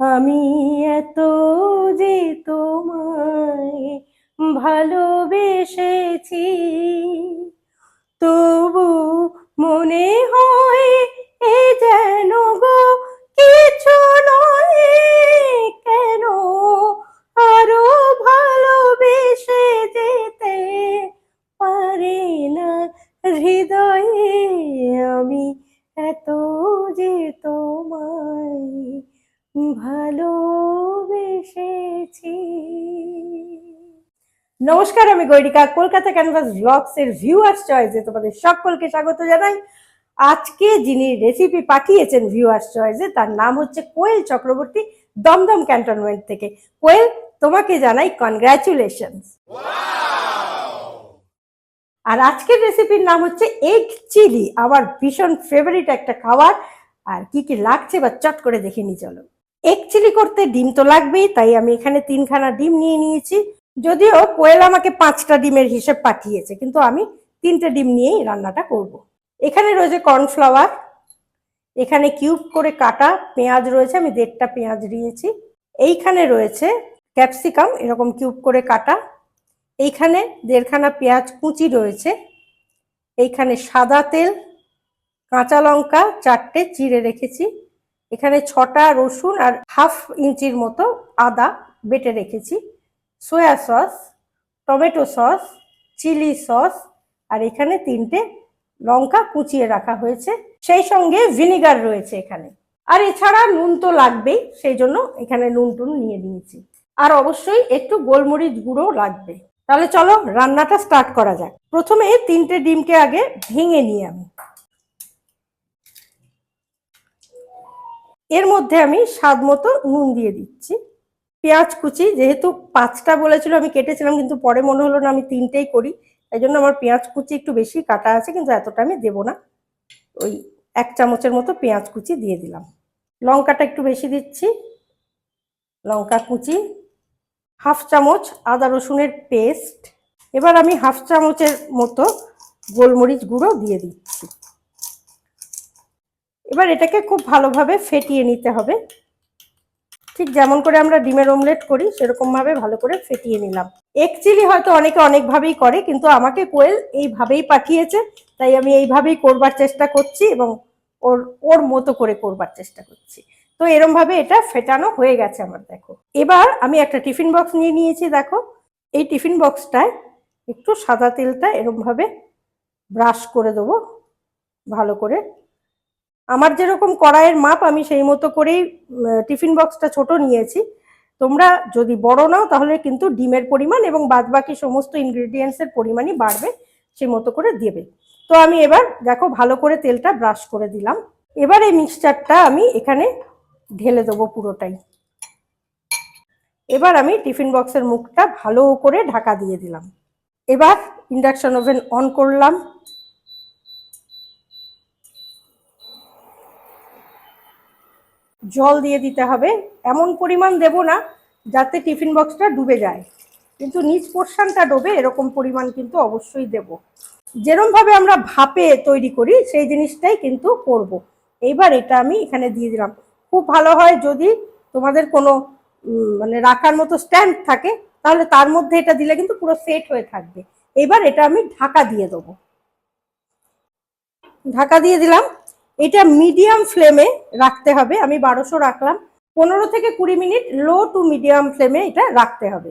আমি এত যে তোমায় ভালোবেসেছি তবু মনে হয় এ যেন গো কিছু নয়। ভালোবেসেছি। নমস্কার আমি গৈরিকা। কলকাতা ক্যানভাস ব্লগস এর ভিউয়ার্স চয়েসে তোমাদের সকলকে স্বাগত জানাই। আজকে যিনি রেসিপি পাঠিয়েছেন ভিউয়ার্স চয়েসে তার নাম হচ্ছে কোয়েল চক্রবর্তী দমদম ক্যান্টনমেন্ট থেকে। কোয়েল তোমাকে জানাই কনগ্রাচুলেশন আর আজকের রেসিপির নাম হচ্ছে এগ চিলি আমার ভীষণ ফেভারিট একটা খাবার। আর কি কি লাগছে বা চট করে দেখে নি চলো। এগ চিলি করতে ডিম তো লাগবেই, তাই আমি এখানে তিনখানা ডিম নিয়ে নিয়েছি। যদিও কোয়েল আমাকে পাঁচটা ডিমের হিসেব পাঠিয়েছে, কিন্তু আমি তিনটে ডিম নিয়েই রান্নাটা করব। এখানে রয়েছে কর্নফ্লাওয়ার, এখানে কিউব করে কাটা পেঁয়াজ রয়েছে, আমি দেড়টা পেঁয়াজ নিয়েছি। এইখানে রয়েছে ক্যাপসিকাম, এরকম কিউব করে কাটা। এইখানে দেড়খানা পেঁয়াজ কুচি রয়েছে। এইখানে সাদা তেল, কাঁচা লঙ্কা, চারটে চিড়ে রেখেছি। এখানে ছটা রসুন আর হাফ ইঞ্চির মতো আদা বেটে রেখেছি। Soya sauce, tomato sauce, chilli sauce আর এখানে তিনটে লঙ্কা কুচিয়ে রাখা হয়েছে। সেই সঙ্গে ভিনিগার রয়েছে এখানে। আর এছাড়া নুন তো লাগবেই, সেই জন্য এখানে নুন টুন নিয়ে নিয়েছি। আর অবশ্যই একটু গোলমরিচ গুঁড়ো লাগবে। তাহলে চলো রান্নাটা স্টার্ট করা যাক। প্রথমে তিনটে ডিমকে আগে ভেঙে নিই আমি। এর মধ্যে আমি স্বাদ মতো নুন দিয়ে দিচ্ছি। পেঁয়াজ কুচি যেহেতু পাঁচটা বলেছিল আমি কেটেছিলাম, কিন্তু পরে মনে হলো না আমি তিনটেই করি। তাই জন্য আমার পেঁয়াজ কুচি একটু বেশি কাটা আছে, কিন্তু এতটা আমি দেবো না। ওই এক চামচের মতো পেঁয়াজ কুচি দিয়ে দিলাম। লঙ্কাটা একটু বেশি দিচ্ছি। লঙ্কা কুচি, হাফ চামচ আদা রসুনের পেস্ট। এবার আমি হাফ চামচের মতো গোলমরিচ গুঁড়ো দিয়ে দিচ্ছি। এবার এটাকে খুব ভালোভাবে ফেটিয়ে নিতে হবে। ঠিক যেমন করে আমরা ডিমের অমলেট করি, সেরকমভাবে ভালো করে ফেটিয়ে নিলাম। এক চিলি হয়তো অনেকে অনেকভাবেই করে, কিন্তু আমাকে কোয়েল এইভাবেই পাঠিয়েছে, তাই আমি এইভাবেই করবার চেষ্টা করছি এবং ওর ওর মতো করে করবার চেষ্টা করছি। তো এরম ভাবে এটা ফেটানো হয়ে গেছে আমার, দেখো। এবার আমি একটা টিফিন বক্স নিয়ে নিয়েছি, দেখো। এই টিফিন বক্সটায় একটু সাদা তেলটা এরমভাবে ব্রাশ করে দেবো, ভালো করে আমার যেরকম কড়াইয়ের মাপ, আমি সেই মতো করেই টিফিন বক্সটা ছোট নিয়েছি। তোমরা যদি বড় নাও, তাহলে কিন্তু ডিমের পরিমাণ এবং বাদবাকি সমস্ত ইনগ্রেডিয়েন্টসের পরিমাণই বাড়বে, সেই মতো করে দেবে। তো আমি এবার, দেখো, ভালো করে তেলটা ব্রাশ করে দিলাম। এবার এই মিক্সচারটা আমি এখানে ঢেলে দেবো পুরোটাই। এবার আমি টিফিন বক্সের মুখটা ভালো করে ঢাকা দিয়ে দিলাম। এবার ইন্ডাকশন ওভেন অন করলাম। জল দিয়ে দিতে হবে। এমন পরিমাণ দেব না যাতে টিফিন বক্সটা ডুবে যায়। কিন্তু নিচ পোর্শনটা ডোবে এরকম পরিমাণ কিন্তু অবশ্যই দেব। যেরমভাবে আমরা ভাপে তৈরি করি, সেই জিনিসটাই কিন্তু করব। এইবার এটা আমি এখানে দিয়ে দিলাম। খুব ভালো হয় যদি তোমাদের কোনো মানে রাখার মতো স্ট্যান্ড থাকে, তাহলে তার মধ্যে এটা দিলে কিন্তু পুরো সেট হয়ে থাকবে। এবার এটা আমি ঢাকা দিয়ে দেবো। ঢাকা দিয়ে দিলাম। এটা মিডিয়াম ফ্লেমে রাখতে হবে, আমি বারোশো রাখলাম। পনেরো থেকে কুড়ি মিনিট লো টু মিডিয়াম ফ্লেমে এটা রাখতে হবে।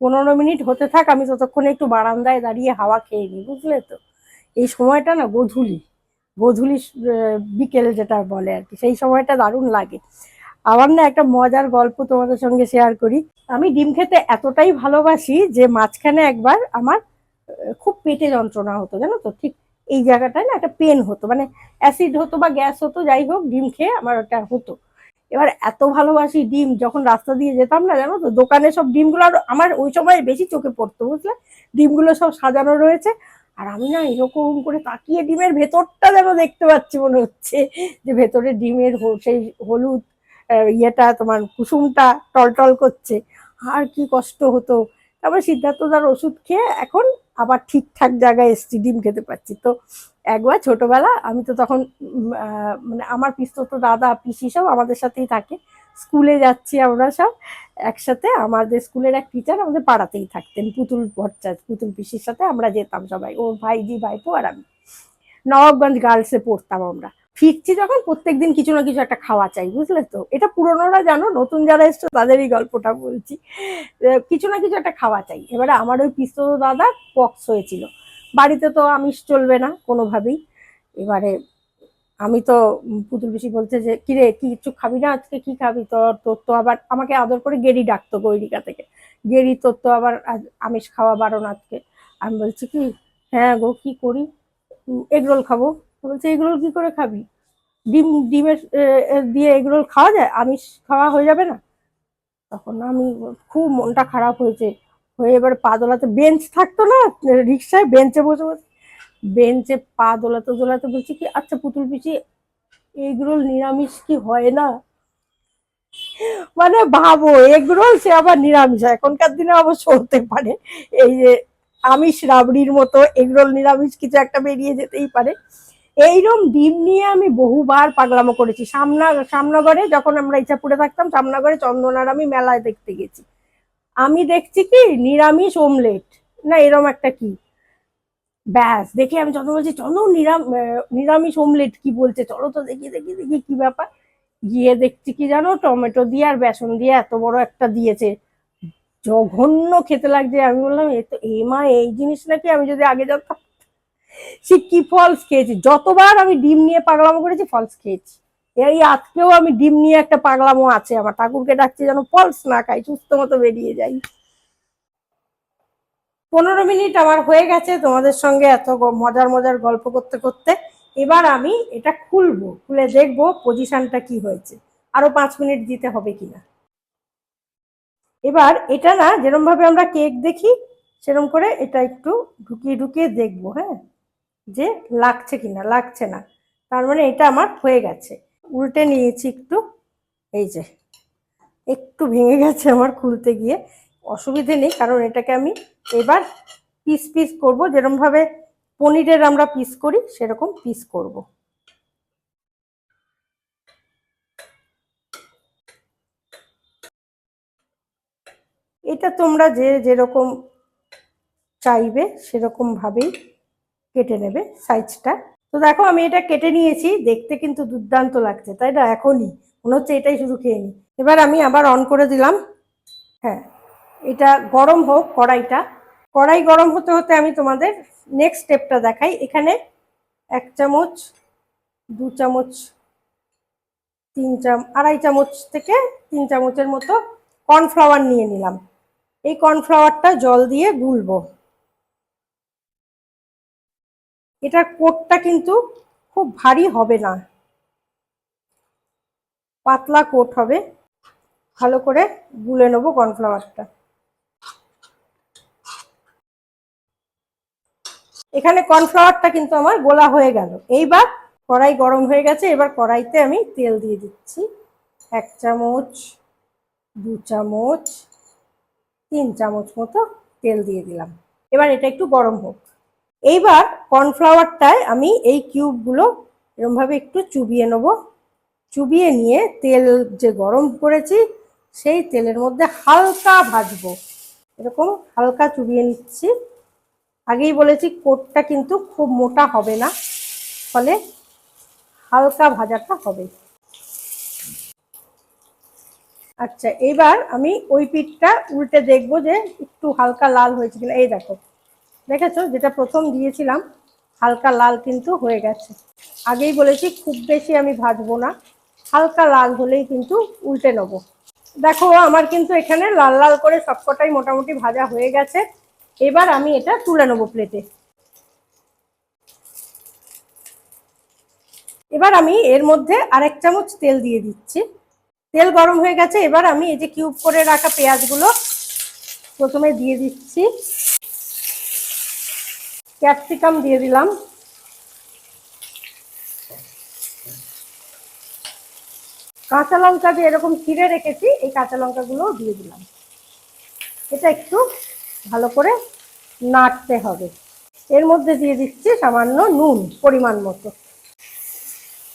পনেরো মিনিট হতে থাক, আমি ততক্ষণে একটু বারান্দায় দাঁড়িয়ে হাওয়া খেয়ে নিই, বুঝলে তো? এই সময়টা না গধুলি গধুলি বিকেল যেটা বলে আর কি, সেই সময়টা দারুণ লাগে। আবার না একটা মজার গল্প তোমাদের সঙ্গে শেয়ার করি। আমি ডিম খেতে এতটাই ভালোবাসি যে মাঝখানে একবার আমার খুব পেটে যন্ত্রণা হতো, জানো তো? ঠিক এই জায়গাটায় না একটা পেন হতো মানে অ্যাসিড হতো বা গ্যাস হতো, যাই হোক, ডিম খেয়ে আমার ওটা হতো। এবার এত ভালোবাসি ডিম, যখন রাস্তা দিয়ে যেতাম না, জানো তো, দোকানে সব ডিমগুলো আর আমার ওই সময় বেশি চোখে পড়তো, বুঝলে? ডিমগুলো সব সাজানো রয়েছে, আর আমি না এরকম করে তাকিয়ে ডিমের ভেতরটা যেন দেখতে পাচ্ছি মনে হচ্ছে, যে ভেতরে ডিমের সেই হলুদ ইয়েটা, তোমার কুসুমটা টলটল করছে, আর কি কষ্ট হতো। তারপর সিদ্ধার্থ তার ওষুধ খেয়ে এখন আবার ঠিকঠাক জায়গায় এসছি, ডিম খেতে পাচ্ছি তো একবার ছোটবেলা আমি তো তখন মানে আমার পিস্তত দাদা, পিসি সব আমাদের সাথেই থাকে। স্কুলে যাচ্ছি আমরা সব একসাথে। আমাদের স্কুলের এক টিচার আমাদের পাড়াতেই থাকতেন, পুতুল ভট্টাচার্য, পুতুল পিসির সাথে আমরা যেতাম সবাই। ওর ভাইজি, ভাইপো আর আমি। নবাবগঞ্জ গার্লসে পড়তাম আমরা। ফিরছি যখন প্রত্যেকদিন কিছু না কিছু একটা খাওয়া চাই, বুঝলে তো? এটা পুরনোরা জানো, নতুন যারা এসছো তাদের এই গল্পটা বলছি। কিছু না কিছু একটা খাওয়া চাই। এবারে আমার ওই পিস্তো দাদা পক্স হয়েছিল। বাড়িতে তো আমিষ চলবে না কোনোভাবেই। এবারে আমি তো পুতুল পিসি বলছে যে, কিরে, কি কিছু খাবি না আজকে? কি খাবি? তোর তোর তো আবার আমাকে আদর করে গেরি ডাকতো গৈরিকা থেকে। গেরি তোর তো আবার আমিষ খাওয়া বারণ আজকে। আমি বলছি, কি? হ্যাঁ গো, কি করি? এগরোল খাব। বলছে এগরোল কি করে খাবি? ডিম, ডিমের দিয়ে এগরোল খাওয়া যায়? আমিষ খাওয়া হয়ে যাবে না? তখন আমি খুব মনটা খারাপ হয়েছে। হয়ে এবার পা দোলাতে বেঞ্চ থাকতো না, রিক্সায় বেঞ্চে বসে বসে। বেঞ্চে পা দোলাতে দোলাতে বলছি কি আচ্ছা পুতুল পিসি এগরোল নিরামিষ কি হয় না? মানে ভাবো এগরোল সে আবার নিরামিষ। এখনকার দিনে অবশ্য হতে পারে। এই যে আমিষ রাবড়ির মতো, এগরোল নিরামিষ কিছু একটা বেরিয়ে যেতেই পারে। এইরকম ডিম নিয়ে আমি বহুবার পাগলামো করেছি। সামনা সামনগরে যখন আমরা ইচ্ছাপুরে থাকতাম সামনগরে চন্দনার আমি মেলায় দেখতে গেছি। আমি দেখছি কি, নিরামিষ ওমলেট না, এরম একটা কি? ব্যাস, দেখে আমি চন্দ্র বলছি চন্দ্র নিরাম নিরামিষ ওমলেট কি বলছে? চলো তো দেখি দেখি দেখি কি ব্যাপার। গিয়ে দেখছি কি জানো, টমেটো দিয়ে আর বেসন দিয়ে এত বড় একটা দিয়েছে। জঘন্য খেতে লাগছে। আমি বললাম, এ তো, এ মা, এই জিনিস নাকি? আমি যদি আগে জানতাম। সে কি ফলস খেয়েছি? যতবার আমি ডিম নিয়ে পাগলামো করেছি ফলস খেয়েছি। এই আজকেও আমি ডিম নিয়ে একটা পাগলামো আছে। আমার ঠাকুরকে ডাকছে যেন ফলস না খাই সুস্থ মতো বেরিয়ে যাই। পনেরো মিনিট আমার হয়ে গেছে তোমাদের সঙ্গে এত মজার মজার গল্প করতে করতে। এবার আমি এটা খুলবো, খুলে দেখব পজিশনটা কি হয়েছে। আরও পাঁচ মিনিট দিতে হবে কিনা। এবার এটা না যেরকম ভাবে আমরা কেক দেখি, সেরম করে এটা একটু ঢুকিয়ে ঢুকিয়ে দেখব হ্যাঁ? যে লাগছে কিনা, লাগছে না। তার মানে এটা আমার হয়ে গেছে। উল্টে নিয়েছি একটু, এই যে, একটু ভেঙে গেছে আমার খুলতে গিয়ে। অসুবিধে নেই, কারণ এটাকে আমি এবার পিস পিস করব। যেরমভাবে পনিরের আমরা পিস করি, সেরকম পিস করব। এটা তোমরা যে যেরকম চাইবে সেরকম ভাবেই কেটে নেবে সাইজটা তো দেখো আমি এটা কেটে নিয়েছি, দেখতে কিন্তু দুর্দান্ত লাগছে, তাই না? এখনই। মনে হচ্ছে এটাই শুধু খেয়ে নিই এবার আমি আবার অন করে দিলাম। হ্যাঁ এটা গরম হোক কড়াইটা। কড়াই গরম হতে হতে আমি তোমাদের নেক্সট স্টেপটা দেখাই। এখানে এক চামচ, দু চামচ, তিন চাম, আড়াই চামচ থেকে তিন চামচের মতো কর্নফ্লাওয়ার নিয়ে নিলাম। এই কর্নফ্লাওয়ারটা জল দিয়ে গুলবো। এটার কোটটা কিন্তু খুব ভারী হবে না। পাতলা কোট হবে। ভালো করে গুলে নেব কর্নফ্লাওয়ারটা। এখানে কর্নফ্লাওয়ারটা কিন্তু আমার গোলা হয়ে গেল। এইবার কড়াই গরম হয়ে গেছে, এবার কড়াইতে আমি তেল দিয়ে দিচ্ছি। এক চামচ, দু চামচ তিন চামচ মতো তেল দিয়ে দিলাম। এবার এটা একটু গরম হোক। এইবার কর্নফ্লাওয়ারটায় আমি এই কিউবগুলো এরমভাবে একটু চুবিয়ে নেব। চুবিয়ে নিয়ে তেল যে গরম করেছি, সেই তেলের মধ্যে হালকা ভাজবো। এরকম হালকা চুবিয়ে নিচ্ছি। আগেই বলেছি, কোটটা কিন্তু খুব মোটা হবে না, ফলে হালকা ভাজাটা হবে। আচ্ছা এবার আমি ওই পিঠটা উল্টে দেখব যে একটু হালকা লাল হয়েছে কিনা। এই দেখো, দেখেছ? যেটা প্রথম দিয়েছিলাম, হালকা লাল কিন্তু হয়ে গেছে। আগেই বলেছি, খুব বেশি আমি ভাজবো না। হালকা লাল হলেই কিন্তু উল্টে নেব। দেখো, আমার কিন্তু এখানে লাল লাল করে সবকটাই মোটামুটি ভাজা হয়ে গেছে। এবার আমি এটা তুলে নেব প্লেটে। এবার আমি এর মধ্যে আরেক চামচ তেল দিয়ে দিচ্ছি। তেল গরম হয়ে গেছে, এবার আমি এই যে কিউব করে রাখা পেঁয়াজগুলো প্রথমে দিয়ে দিচ্ছি। ক্যাপসিকাম দিয়ে দিলাম। কাঁচা লঙ্কা যে এরকম ছিঁড়ে রেখেছি, এই কাঁচা লঙ্কাগুলোও দিয়ে দিলাম। এটা একটু ভালো করে নাড়তে হবে। এর মধ্যে দিয়ে দিচ্ছি সামান্য নুন, পরিমাণ মতো।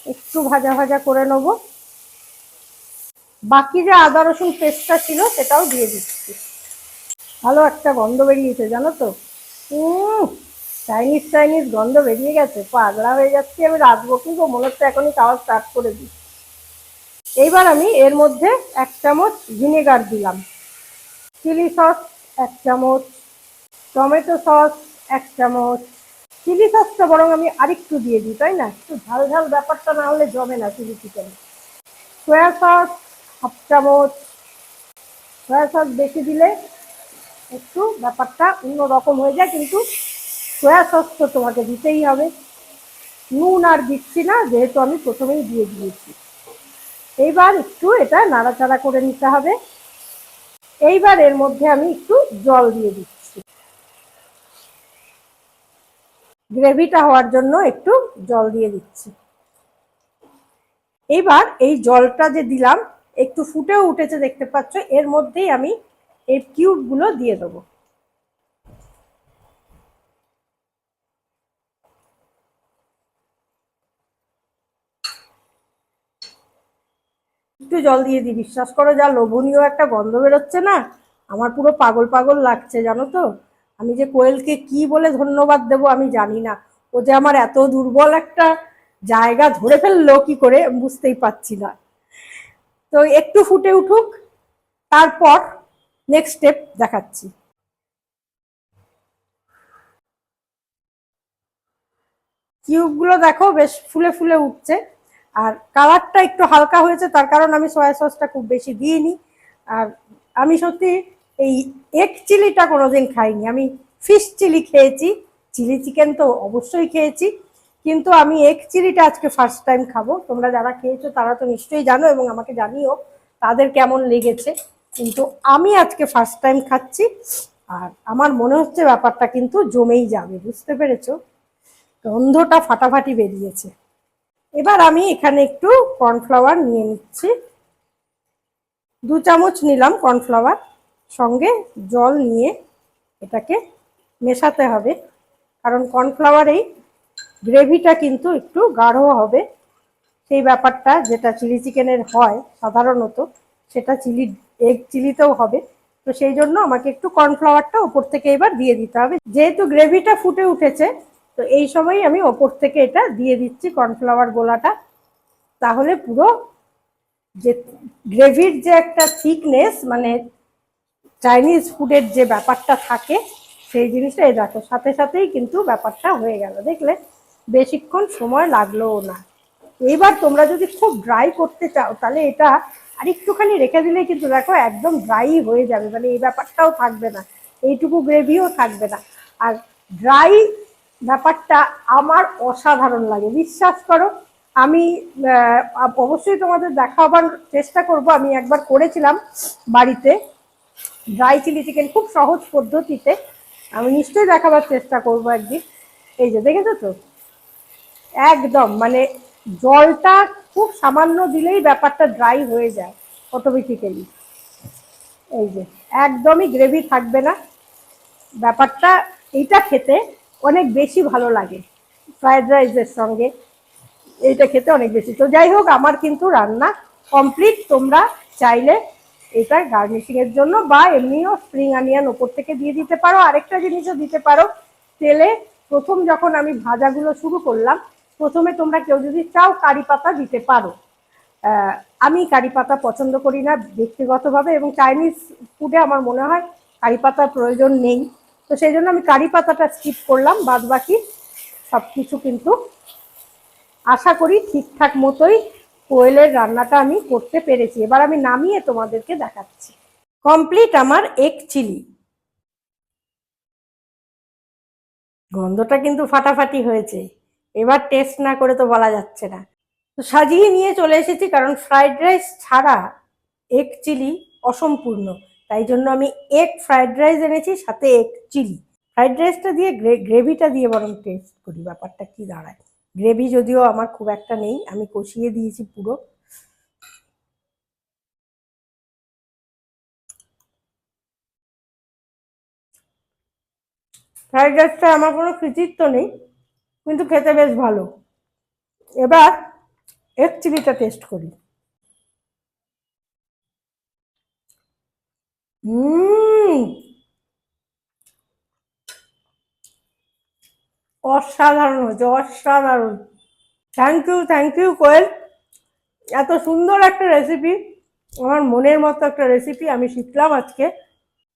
একটু ভাজা ভাজা করে নেব। বাকি যে আদা, রসুন পেস্টটা ছিল সেটাও দিয়ে দিচ্ছি। ভালো একটা গন্ধ বেরিয়েছে, জানো তো? চাইনিজ চাইনিজ গন্ধ বেরিয়ে গেছে, পাগলা হয়ে যাচ্ছি আমি, রাঁধবো কিন্তু মনে হচ্ছে এখনই খাওয়া স্টার্ট করে দিই। এইবার আমি এর মধ্যে এক চামচ ভিনেগার দিলাম। চিলি সস এক চামচ টমেটো সস এক চামচ। চিলি সসটা বরং আমি আরেকটু দিয়ে দিই, তাই না? একটু ঝাল ঝাল ব্যাপারটা না হলে জমে না chilli chicken soya sauce half চামচ সয়া সস বেশি দিলে একটু ব্যাপারটা অন্যরকম হয়ে যায়, কিন্তু সয়া সস তো তোমাকে দিতেই হবে। নুন আর দিচ্ছি না, যেহেতু আমি প্রথমেই দিয়ে দিয়েছি। এইবার একটু এটা নাড়াচাড়া করে নিতে হবে। এইবার এর মধ্যে আমি একটু জল দিয়ে দিচ্ছি। গ্রেভিটা হওয়ার জন্য একটু জল দিয়ে দিচ্ছি। এইবার এই জলটা যে দিলাম একটু ফুটেও উঠেছে দেখতে পাচ্ছ, এর মধ্যেই আমি এই কিউবগুলো দিয়ে দেবো। একটু জল দিয়ে দিই, বিশ্বাস করো যা লোভনীয় একটা গন্ধ বেরোচ্ছে না, আমার পুরো পাগল পাগল লাগছে, জানো তো? আমি যে কোয়েলকে কি বলে ধন্যবাদ দেব আমি জানি না, ও যে আমার এত দুর্বল একটা জায়গা ধরে ফেলল কি করে বুঝতেই পারছি না। তো একটু ফুটে উঠুক, তারপর নেক্সট স্টেপ দেখাচ্ছি। কিউবগুলো দেখো বেশ ফুলে ফুলে উঠছে, আর কালারটা একটু হালকা হয়েছে, তার কারণ আমি সয়া সসটা খুব বেশি দিইনি। আর আমি সত্যি এই এগ চিলিটা কোনোদিন খাইনি। আমি ফিশ চিলি খেয়েছি চিলি চিকেন তো অবশ্যই খেয়েছি। কিন্তু আমি এক চিলিটা আজকে ফার্স্ট টাইম খাব। তোমরা যারা খেয়েছো তারা তো নিশ্চয়ই জানো এবং আমাকে জানিও তাদের কেমন লেগেছে। কিন্তু আমি আজকে ফার্স্ট টাইম খাচ্ছি আর আমার মনে হচ্ছে ব্যাপারটা কিন্তু জমেই যাবে, বুঝতে পেরেছ? গন্ধটা ফাটাফাটি বেরিয়েছে। এবার আমি এখানে একটু কর্নফ্লাওয়ার নিয়ে নিচ্ছি। দু চামচ নিলাম কর্নফ্লাওয়ার সঙ্গে জল নিয়ে এটাকে মেশাতে হবে। কারণ কর্নফ্লাওয়ারেই গ্রেভিটা কিন্তু একটু গাঢ় হবে। সেই ব্যাপারটা যেটা চিলি চিকেনের হয় সাধারণত, সেটা চিলি, এগ চিলিতেও হবে। তো সেই জন্য আমাকে একটু কর্নফ্লাওয়ারটা ওপর থেকে এবার দিয়ে দিতে হবে। যেহেতু গ্রেভিটা ফুটে উঠেছে, তো এই সময় আমি ওপর থেকে এটা দিয়ে দিচ্ছি কর্নফ্লাওয়ার গোলাটা। তাহলে পুরো যে গ্রেভির যে একটা থিকনেস মানে চাইনিজ ফুডের যে ব্যাপারটা থাকে, সেই জিনিসটা এই দেখো, সাথে সাথেই কিন্তু ব্যাপারটা হয়ে গেল। দেখলে বেশিক্ষণ সময় লাগলোও না। এইবার তোমরা যদি খুব ড্রাই করতে চাও, তাহলে এটা আর একটুখানি রেখে দিলে কিন্তু দেখো একদম ড্রাই হয়ে যাবে। মানে এই ব্যাপারটাও থাকবে না। এইটুকু গ্রেভিও থাকবে না। আর ড্রাই ব্যাপারটা আমার অসাধারণ লাগে। বিশ্বাস করো, আমি অবশ্যই তোমাদের দেখাবার চেষ্টা করব। আমি একবার করেছিলাম বাড়িতে ড্রাই চিলি চিকেন খুব সহজ পদ্ধতিতে। আমি নিশ্চয়ই দেখাবার চেষ্টা করব একদিন। এই যে, দেখেছ তো? একদম মানে জলটা খুব সামান্য দিলেই ব্যাপারটা ড্রাই হয়ে যায় অটোমেটিক্যালি এই যে, একদমই গ্রেভি থাকবে না। ব্যাপারটা এইটা খেতে অনেক বেশি ভালো লাগে ফ্রায়েড রাইসের সঙ্গে। এইটা খেতে অনেক বেশি। তো যাই হোক, আমার কিন্তু রান্না কমপ্লিট তোমরা চাইলে এটা গার্নিশিং এর জন্য বা এমনিও স্প্রিং আনিয়ান ওপর থেকে দিয়ে দিতে পারো। আরেকটা জিনিসও দিতে পারো। তেলে প্রথম যখন আমি ভাজাগুলো শুরু করলাম প্রথমে তোমরা কেউ যদি চাও কারি পাতা দিতে পারো। আমি কারি পাতা পছন্দ করি না ব্যক্তিগতভাবে এবং চাইনিজ ফুডে আমার মনে হয় কারি পাতার প্রয়োজন নেই। তো সেই জন্য আমি কারি পাতাটা স্কিপ করলাম, বাদ বাকি সব কিছু কিন্তু আশা করি ঠিকঠাক মতোই কোয়েলের রান্নাটা আমি করতে পেরেছি। এবার আমি নামিয়ে তোমাদেরকে দেখাচ্ছি। কমপ্লিট আমার এক চিলি গন্ধটা কিন্তু ফাটাফাটি হয়েছে। এবার টেস্ট না করে তো বলা যাচ্ছে না। তো সাজিয়ে নিয়ে চলে এসেছি কারণ ফ্রাইড রাইস ছাড়া এগ চিলি অসম্পূর্ণ। তাই জন্য আমি এগ ফ্রাইড রাইস এনেছি, সাথে এগ চিলি ফ্রাইড রাইসটা দিয়ে গ্রেভিটা দিয়ে বরং টেস্ট করি, ব্যাপারটা কি দাঁড়ায়। গ্রেভি যদিও আমার খুব একটা নেই, আমি কষিয়ে দিয়েছি পুরো। ফ্রাইড রাইসটা আমার কোনো কৃতিত্ব নেই। কিন্তু খেতে বেশ ভালো। এবার এগ চিলিটা টেস্ট করি। অসাধারণ হয়েছে, অসাধারণ। Thank you thank you Koel. এত সুন্দর একটা রেসিপি আমার মনের মতো একটা রেসিপি আমি শিখলাম আজকে।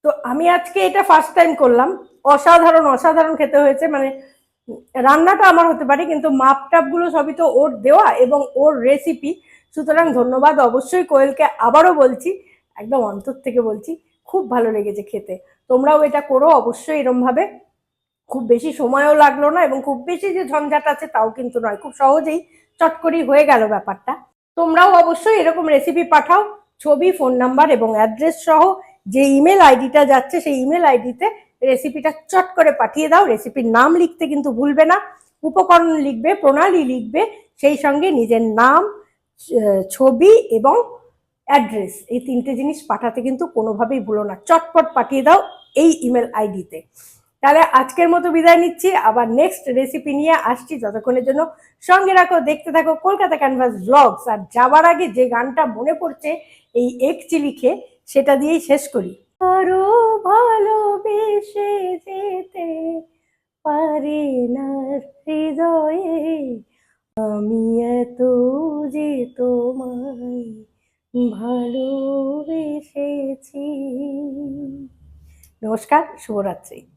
তো আমি আজকে এটা ফার্স্ট টাইম করলাম। অসাধারণ অসাধারণ খেতে হয়েছে মানে রান্নাটা আমার হতে পারে, কিন্তু মাপ টাপগুলো সবই তো ওর দেওয়া এবং ওর রেসিপি সুতরাং ধন্যবাদ অবশ্যই কোয়েলকে আবারও বলছি, একদম অন্তর থেকে বলছি, খুব ভালো লেগেছে খেতে। তোমরাও এটা করো অবশ্যই এরমভাবে। খুব বেশি সময়ও লাগল না এবং খুব বেশি যে ঝঞ্ঝাট আছে তাও কিন্তু নয়, খুব সহজেই চট করেই হয়ে গেল ব্যাপারটা। তোমরাও অবশ্যই এরকম রেসিপি পাঠাও, ছবি ফোন নাম্বার এবং অ্যাড্রেস সহ যে ইমেল আইডিটা যাচ্ছে সেই ইমেল আইডিতে রেসিপিটা চট করে পাঠিয়ে দাও। রেসিপির নাম লিখতে কিন্তু ভুলবে না। উপকরণ লিখবে, প্রণালী লিখবে, সেই সঙ্গে নিজের নাম ছবি এবং অ্যাড্রেস এই তিনটে জিনিস পাঠাতে কিন্তু কোনোভাবেই ভুলো না। চটপট পাঠিয়ে দাও এই ইমেল আইডিতে তাহলে আজকের মতো বিদায় নিচ্ছি। আবার নেক্সট রেসিপি নিয়ে আসছি। যতক্ষণের জন্য সঙ্গে রাখো, দেখতে থাকো কলকাতা ক্যানভাস ব্লগস আর যাবার আগে যে গানটা মনে পড়ছে, এই এক চিলি খেয়ে সেটা দিয়েই শেষ করি। আরও ভালোবেসে যেতে পারে না হৃদয়ে আমি এত যে তোমায় ভালোবেসেছি। নমস্কার শুভরাত্রি।